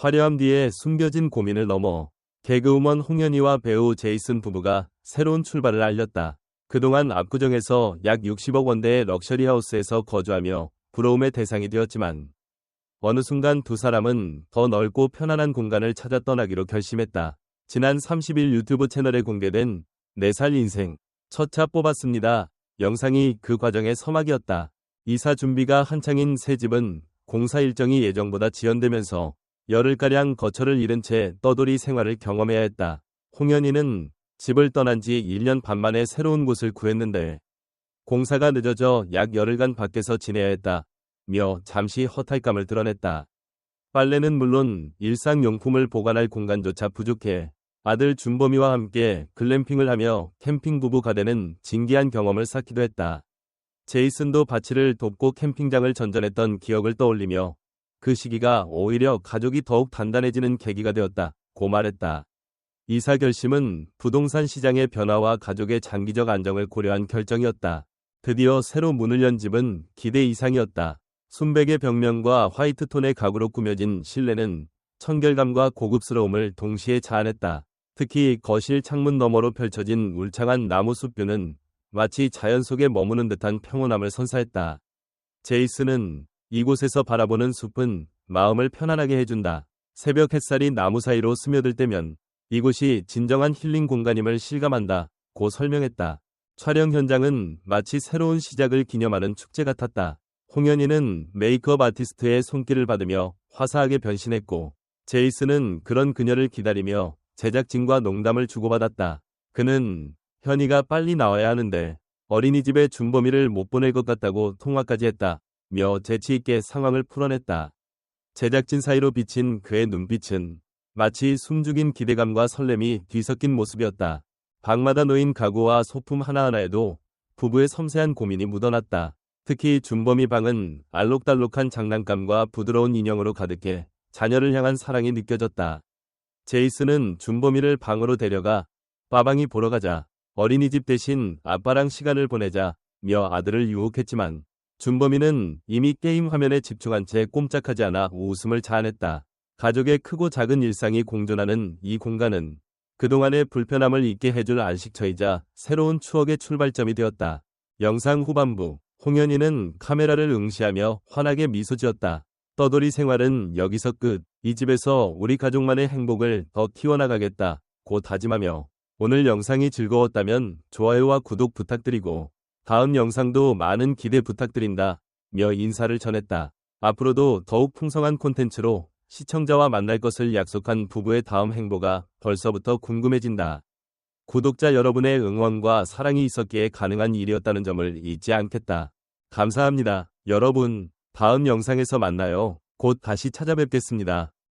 화려함 뒤에 숨겨진 고민을 넘어 개그우먼 홍현희와 배우 제이슨 부부가 새로운 출발을 알렸다. 그동안 압구정에서 약 60억 원대의 럭셔리 하우스에서 거주하며 부러움의 대상이 되었지만 어느 순간 두 사람은 더 넓고 편안한 공간을 찾아 떠나기로 결심했다. 지난 30일 유튜브 채널에 공개된 4살 인생 첫 차 뽑았습니다. 영상이 그 과정의 서막이었다. 이사 준비가 한창인 새 집은 공사 일정이 예정보다 지연되면서 열흘가량 거처를 잃은 채 떠돌이 생활을 경험해야 했다. 홍현희는 집을 떠난 지 1년 반 만에 새로운 곳을 구했는데 공사가 늦어져 약 열흘간 밖에서 지내야 했다. 며 잠시 허탈감을 드러냈다. 빨래는 물론 일상용품을 보관할 공간조차 부족해 아들 준범이와 함께 글램핑을 하며 캠핑 부부가 되는 진기한 경험을 쌓기도 했다. 제이슨도 바치를 돕고 캠핑장을 전전했던 기억을 떠올리며 그 시기가 오히려 가족이 더욱 단단해지는 계기가 되었다. 고 말했다. 이사 결심은 부동산 시장의 변화와 가족의 장기적 안정을 고려한 결정이었다. 드디어 새로 문을 연 집은 기대 이상이었다. 순백의 벽면과 화이트톤의 가구로 꾸며진 실내는 청결감과 고급스러움을 동시에 자아냈다. 특히 거실 창문 너머로 펼쳐진 울창한 나무 숲뷰는 마치 자연 속에 머무는 듯한 평온함을 선사했다. 제이슨은 이곳에서 바라보는 숲은 마음을 편안하게 해준다. 새벽 햇살이 나무 사이로 스며들 때면 이곳이 진정한 힐링 공간임을 실감한다. 고 설명했다. 촬영 현장은 마치 새로운 시작을 기념하는 축제 같았다. 홍현희는 메이크업 아티스트의 손길을 받으며 화사하게 변신했고 제이슨은 그런 그녀를 기다리며 제작진과 농담을 주고받았다. 그는 현희가 빨리 나와야 하는데 어린이집에 준범이를 못 보낼 것 같다고 통화까지 했다. 며 재치있게 상황을 풀어냈다. 제작진 사이로 비친 그의 눈빛은 마치 숨죽인 기대감과 설렘이 뒤섞인 모습이었다. 방마다 놓인 가구와 소품 하나하나에도 부부의 섬세한 고민이 묻어났다. 특히 준범이 방은 알록달록한 장난감과 부드러운 인형으로 가득해 자녀를 향한 사랑이 느껴졌다. 제이슨은 준범이를 방으로 데려가 빠방이 보러 가자 어린이집 대신 아빠랑 시간을 보내자 며 아들을 유혹했지만 준범이는 이미 게임 화면에 집중한 채 꼼짝하지 않아 웃음을 자아냈다. 가족의 크고 작은 일상이 공존하는 이 공간은 그동안의 불편함을 잊게 해줄 안식처이자 새로운 추억의 출발점이 되었다. 영상 후반부 홍현희는 카메라를 응시하며 환하게 미소 지었다. 떠돌이 생활은 여기서 끝. 이 집에서 우리 가족만의 행복을 더 키워나가겠다. 고 다짐하며 오늘 영상이 즐거웠다면 좋아요와 구독 부탁드리고 다음 영상도 많은 기대 부탁드린다. 며 인사를 전했다. 앞으로도 더욱 풍성한 콘텐츠로 시청자와 만날 것을 약속한 부부의 다음 행보가 벌써부터 궁금해진다. 구독자 여러분의 응원과 사랑이 있었기에 가능한 일이었다는 점을 잊지 않겠다. 감사합니다. 여러분, 다음 영상에서 만나요. 곧 다시 찾아뵙겠습니다.